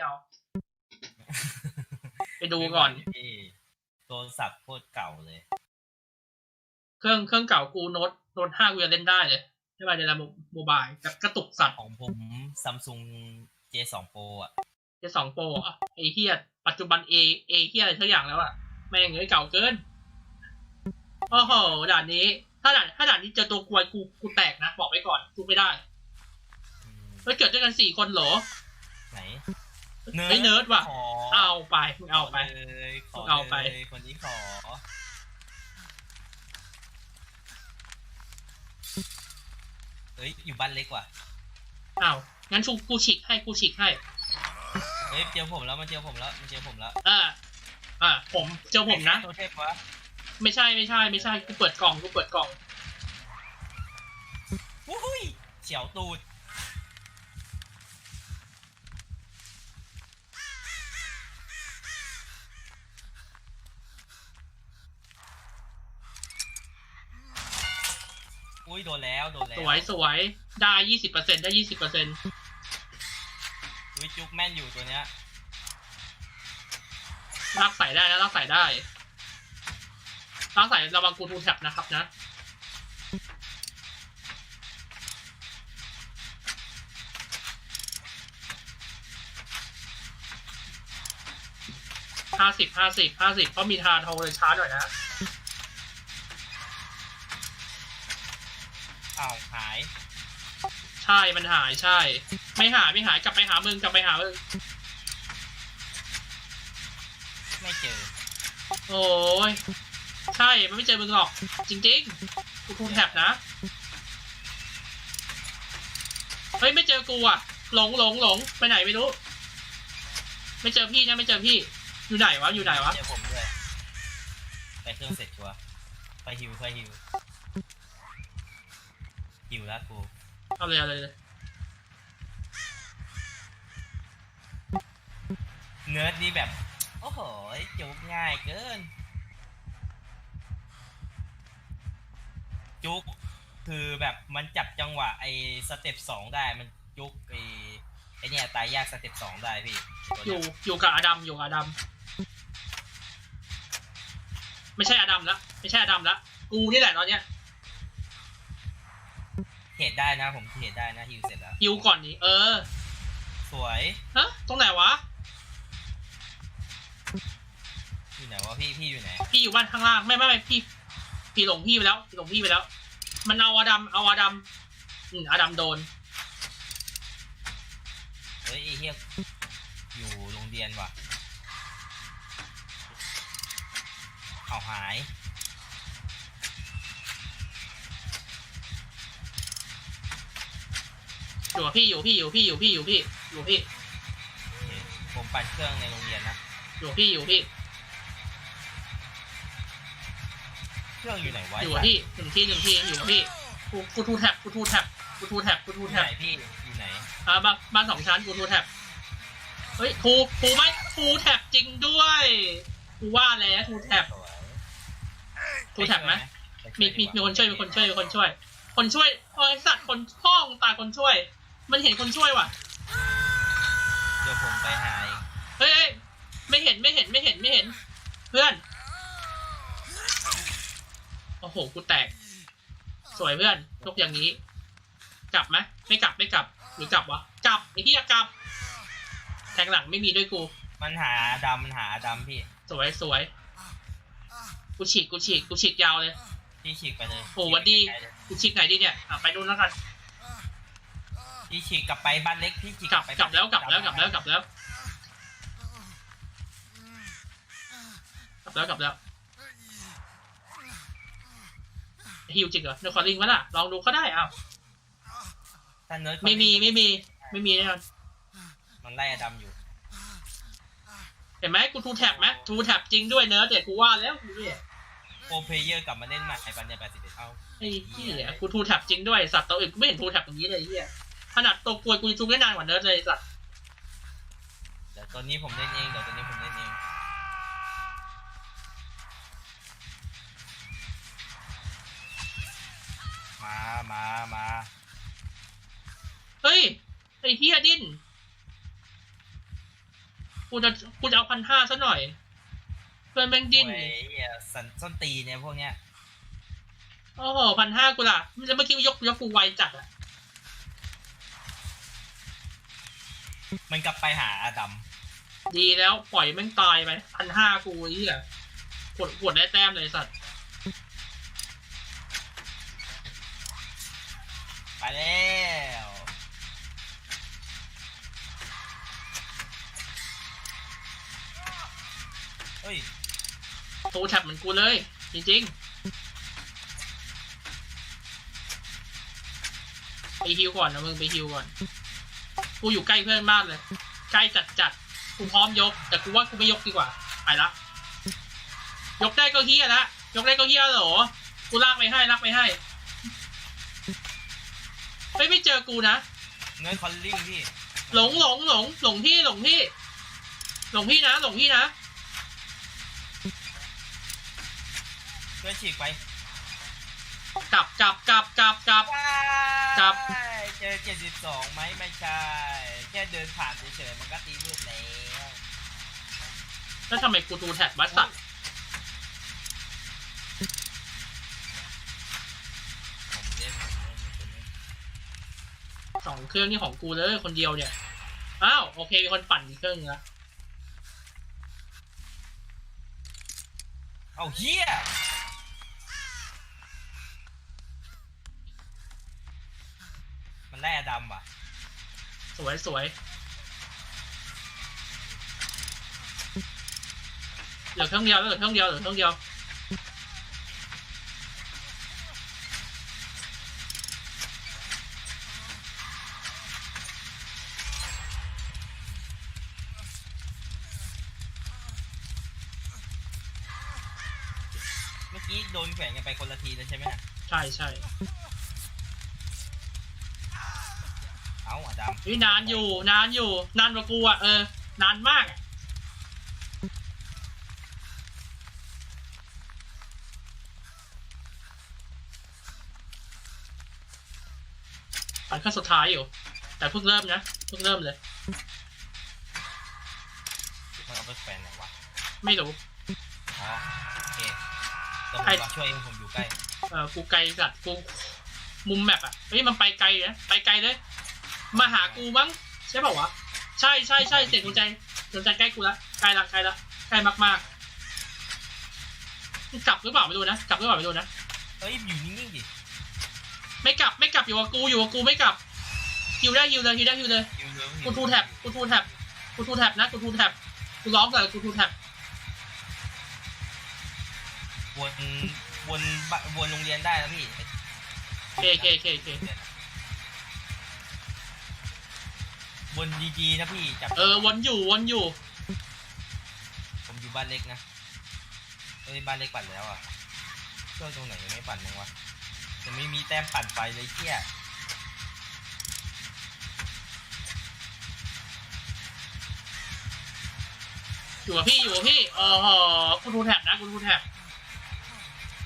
เอา ไปดูก่อน พี่โทรศัพท์โคตรเก่าเลย เครื่องเครื่องเก่ากูโน้ตโน้ตห้ากูยังเล่นได้เลยใช่ป่ะในระบบโมบายแบบกระตุกสัตว์ของผมซัมซุง J2 Pro อะจะสองโปรอะไอเฮียปัจจุบันเอเอเฮียอะไรทุกอย่างแล้วอะแม่งเอ้ยเก่าเกินโอ้โหด่านนี้ ถ้าด่านถ้าด่านนี้เจอตัวกวยกูกูแตกนะ บอกไว้ก่อนกูไม่ได้อืมเฮ้ยเกิดด้วยกันสี่คนเหรอ ไหน เฮ้ยเนิร์ดว่ะ ขอเอาไปมึงเอาไป เลยขอเอาไป เลยคนนี้ขอ เฮ้ย อยู่บ้านเล็กว่ะเอางั้นชูกูฉีกให้กูฉีกให้ เฮ้ยเจอผมแล้วมันเจอผมแล้วมันเจอผมแล้วอ่า อ่า ผมเจอผมนะ โทเทพวะไม่ใช่ไม่ใช่ ไม่ใช่กูเปิดกล่องกูเปิดกล่อง วุ้ยเฉียวตูด อุ้ยโดนแล้วโดนแล้สววยสวยได้ยี่สิบเปอร์เซ็นได้ยี่สิบเปอร์เซ็นอุ้ยจุกแม่นอยู่ตัวเนี้ยลากใส่ได้นะลากใส่ได้ลากใส่ระวังกูทูแท็บนะครับนะห้าสิบห้าสิบห้าสิบเพราะมีทาโทรเลยช้าหน่อยนะ ช่มันหายใช่ ไม่หายไม่หายกลับไปหามึงกลับไปหามึงไม่เจอ โอ้ยใช่มันไม่เจอมึงหรอก จริงๆกูทูแท็บนะ เฮ้ยไม่เจอกูอะ หลงหลงหลงไปไหนไม่รู้ ไม่เจอพี่นะไม่เจอพี่ อยู่ไหนวะอยู่ไหนวะเจอผมด้วยไปเครื่องเสร็จชัวร์ไปฮิวไปฮิวฮิวแล้วกู เอาเลยเอาเลยเลยเนิร์ดนี่แบบ โอ้โหจุกง่ายเกิน จุกคือแบบมันจับจังหวะไอ้สเต็ปสองได้มันจุกไอ้ไอ้เนี่ยตายยากสเต็ปสองได้พี่ตัวอเนี้ยู่อยู่กับอดัมอยู่กับอดัมไม่ใช่อดัมละไม่ใช่อดัมละกูนี่แหละตอนเนี้ย เทรดได้นะ ผมเทรดได้นะฮิวเสร็จแล้ว ฮิวก่อนดิเออ สวยฮะ ตรงไหนวะ อยู่ไหนวะพี่พี่อยู่ไหนพี่อยู่บ้านข้างล่าง ไม่ไม่ไม่พี่ พี่หลงพี่ไปแล้วพี่หลงพี่ไปแล้ว มันเอาอดัมเอาอดัมอืมอดัมโดน เฮ้ยไอ้เฮียอยู่โรงเรียนว่ะเอาหาย อยู่กับพี่อยู่พี่อยู่พี่อยู่พี่อยู่พี่อยู่พี่โอเคผมปั่นเครื่องในโรงเรียนนะ อยู่พี่อยู่พี่ เครื่องอยู่ไหนวะอยู่กับพี่หนึ่งที่หนึ่งที่อยู่กับพี่กูกูทูแท็บกูทูแท็บกูทูแท็บกูทูอยู่แท็บไหนพี่อยู่ไหนอ่าบ้านบ้านสองชั้นกูทูแท็บเฮ้ยทูทูไหมทูแท็บจริงด้วยกูว่าแล้วทูแท็บสวยทูแท็บไหมไปมีช่วยมีดีกว่ามีคนช่วยมีคนช่วยมีคนช่วย คนช่วยเอ้ยสัตว์คนพ่องตายคนช่วย มันเห็นคนช่วยว่ะ เดี๋ยวผมไปหาเองเฮ้ยเฮ้ยไม่เห็นไม่เห็นไม่เห็นไม่เห็น เพื่อน โอ้โห กูแตก สวยเพื่อนยกอย่างนี้ กลับไหมไม่กลับไม่กลับ หรือกลับวะ กลับไอ้ที่กลับ แทงหลังไม่มีด้วยกู มันหาดำมันหาดำพี่ สวยสวย กูฉีกกูฉีกกูฉีกยาวเลย พี่ฉีกไปเลยโอ้หวัดดี ฉีกไปไกลเลย กูฉีกไหนดีเนี่ยอะไปนู่นแล้วกัน พี่ฉีกกลับไปบ้านเล็กพี่ฉีกกลับไปกลับแล้วกลับแล้วกลับแล้วกลับแล้วกลับแล้วกลับแล้วฮิวจริงเหรอเดี๋ยวขอลิงก์ไว้ล่ะลองดูก็ได้อ้าวถ้าเนิร์ดเขาไม่มีไม่มีไม่มีแน่นอนมันไล่อดำอยู่เห็นไหมกูทูแท็บไหมทูแท็บจริงด้วยเนอะแต่กูว่าแล้วกูเนี่ยโปรเพลเยอร์กลับมาเล่นใหม่ปันเนี่ยแปดสิบเอ็ดเอาไอ้เหี้ยกูทูแท็บจริงด้วยสัตว์ตัวอื่นกูไม่เห็นทูแท็บอย่างนี้เลยไอ้เหี้ย ขนาดตัวกลวยกูจูงได้นานกว่าเนิร์ดเลยสัตว์เดี๋ยวตัวนี้ผมเล่นเองเดี๋ยวตัวนี้ผมเล่นเองมามามาเฮ้ยไอ้เหี้ยดิ้นกูจะกูจะเอาพันห้าซะหน่อย เพื่อนแม่งดิ้นโอ้ยเหี้ยสันส้นตีนเนี่ยพวกเนี้ย โอ้โหพันห้ากูล่ะแล้วเมื่อกี้ยกยกกูไวจัดอะ มันกลับไปหาอาดัมดีแล้วปล่อยแม่งตายไปพันห้ากูไอ้เหี้ยกดกดได้แต้มเลยสัตว์ไปแล้วเฮ้ยโตแท็บเหมือนกูเลย จริงๆ ไปฮิวก่อนนะมึงไปฮิวก่อน กูอยู่ใกล้เพื่อนมากเลย ใกล้จัดจัดๆกูพร้อมยก แต่กูว่ากูไม่ยกดีกว่า ไปละ ยกได้ก็เฮียละยกได้ก็เฮียเหรอ กูลากไปให้ลากไปให้ไม่ไม่เจอกูนะ เงินคอลลิ่งพี่ หลงหลงหลงหลงที่หลงที่ หลงที่นะ หลงที่นะเงินฉีกไป กลับกลับกลับกลับกลับครับว้าย เจอเจ็ดสิบสองไหมไม่ใช่ แค่เดินผ่านเฉยๆมันก็ตีมืดแล้วแล้วทำไมกูดูแท็บวัดสัตว์ผมเล่นผมเล่นผมเล่นสองเครื่องนี่ของกูเลยคนเดียวเนี่ย อ้าว โอเคมีคนปั่นอีกเครื่องนึงละเอาเฮีย ดำอะ สวยสวยเหลือเครื่องเดียวแล้วเหลือเครื่องเดียวเหลือเครื่องเดียวเมื่อกี้โดนแขวนกันไปคนละทีเลยใช่ไหมน่ะใช่ใช่ เอาอะ ดำนี่นานอยู่ นานอยู่ นานกว่ากูอะเออ นานมากอะปั่นขั้นสุดท้ายอยู่ แต่เพิ่งเริ่มนะ เพิ่งเริ่มเลย มันเอาไปแขวนไหนวะไม่รู้ อ๋อโอเคเดี๋ยวผมไอ้มาช่วยเองผมอยู่ใกล้ เออกูไกลสัตว์กูมุมแมปอะเฮ้ยมันไปไกลนะไปไกลเลย มาหากูมั้งใช่เปล่าวะใช่ใช่ใช่เสียงหัวใจหัวใจใกล้กูละใกล้ละใกล้ละใกล้มากๆกลับหรือเปล่าไม่รู้นะกลับหรือเปล่าไม่รู้นะเอ้ยอยู่นิ่งๆดิไม่กลับไม่กลับอยู่กับกูอยู่กับกูไม่กลับฮิวได้ฮิวเลยฮิวได้ฮิวเลยอยู่เร็วกูทูแท็บกูทูแท็บกูทูแท็บนะกูทูแท็บกูร้องเลยกูทูแท็บวนวนบะวนโรงเรียนได้แล้วพี่เคเคเคเค วนดีๆนะพี่จับเออวนอยู่วนอยู่ ผมอยู่บ้านเล็กนะเอ้ยบ้านเล็กปั่นแล้วอะช่วยตรงไหนยังไม่ปั่นยังวะยังไม่มีแต้มปั่นไฟเลยเที่ยอยู่กับพี่อยู่กับพี่เออหอกูทูแท็บนะกูทูแท็บ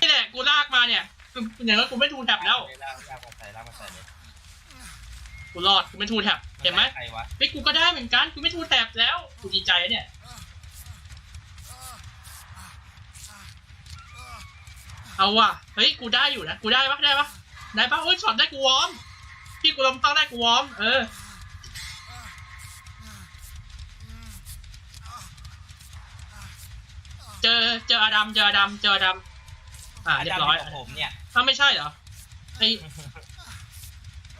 นี่แหละกูลากมาเนี่ยคืออย่างนั้นกูไม่ทูแท็บแล้วลากลากมาใส่ลากมาใส่เลย กูรอดกูไม่ทูแท็บเห็นไหมใครวะเฮ้ยกูก็ได้เหมือนกันกูไม่ทูแท็บแล้วกูดีใจเนี่ยเอาว่ะเฮ้ยกูได้อยู่นะกูได้ปะได้ปะได้ปะโอ้ยช็อตได้กูวอร์มพี่กูลำตั้งได้กูวอร์มเออเจอเจออดัมเจออดัมเจออดัมอ่าเรียบร้อยของผมเนี่ยถ้าวไม่ใช่เหรอไอ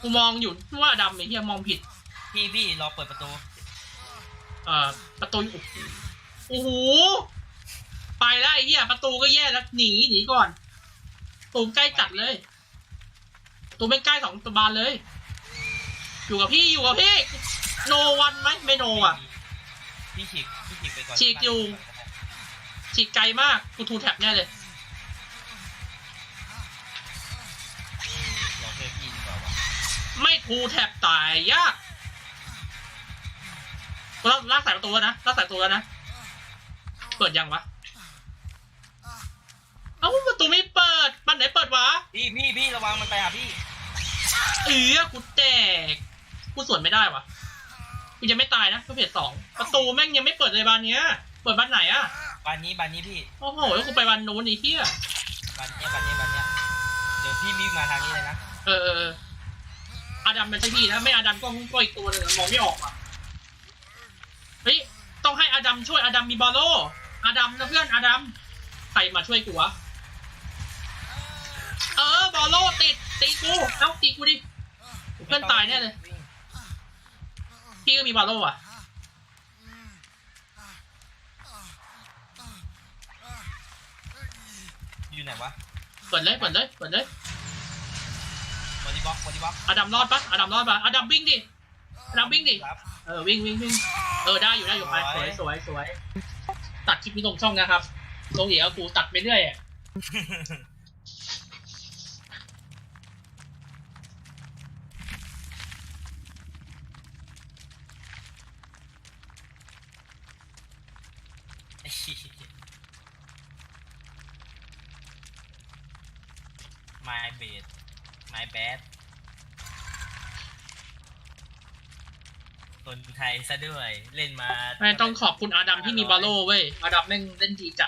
กูมองอยู่ว่าอดัมไอ้เหี้ยมองผิด พี่พี่รอเปิดประตู เอ่อประตูอยู่โอ้โหไปแล้วไอ้เหี้ยประตูก็แย่แล้วหนีหนีก่อนตูมใกล้จัดเลยตูมไม่ใกล้สองตัวบานเลย อยู่กับพี่อยู่กับพี่โนวันไหมไม่โนอะ พี่ฉีกพี่ฉีกไปก่อนฉีกอยู่ ฉีกไกลมากกูทูแท็บแน่เลย ไม่ทูแท็บตายยากกูลากลากสายประตูแล้วนะลากสายประตูแล้วนะ เปิดยังวะ เอ้าประตูไม่เปิด มันไหนเปิดวะ พี่พี่พี่ระวังมันไปหาพี่ เออกูแตก กูสวนไม่ได้วะกูยังไม่ตายนะก็เพจสองประตูแม่งยังไม่เปิดเลยบานเนี้ย เปิดบานไหนอะบ้านนี้บ้านนี้พี่โอ้โหแล้วกูไปวันนู้นไอ้เหี้ยบ้านเนี้ยบ้านเนี้ยบ้านเนี้ยเดี๋ยวพี่วิ่งมาทางนี้เลยนะ เออเออเอออาดัมมันใช่พี่นะไม่อาดัมก็ก็อีกตัวหนึงอะมองไม่ออกอะเฮ้ยต้องให้อาดัมช่วยอาดัมมีบอลโลอาดัมนะเพื่อนอาดัมใครมาช่วยกูวะเออบอลโลติดตีกูเอ้าตีกูดิเพื่อนตายแน่เลยวิ่งพี่ก็มีบอลโลอะอยู่ไหนวะเปิดเลยเปิดเลยเปิดเลยบ อดี้บ็อกบอดี้บ็อกอาดัมรอดปะอาดัมรอดปะอาดัมวิ่งดิอาดัมวิ่งดิครับ เออวิ่งวิ่งวิ่งเออได้อยู่ได้อยู่ไปสวยสวยสวยตัดคลิปนี้ลงช่องนะครับลงเดี๋ยวกูตัดไปเรื่อยอะไอ้เหี้ย My bad คนไทยซะด้วย เล่นมา ไม่ต้องขอบคุณอาดัมที่มีบอลโลเว้ย อาดัมแม่งเล่นดีจัด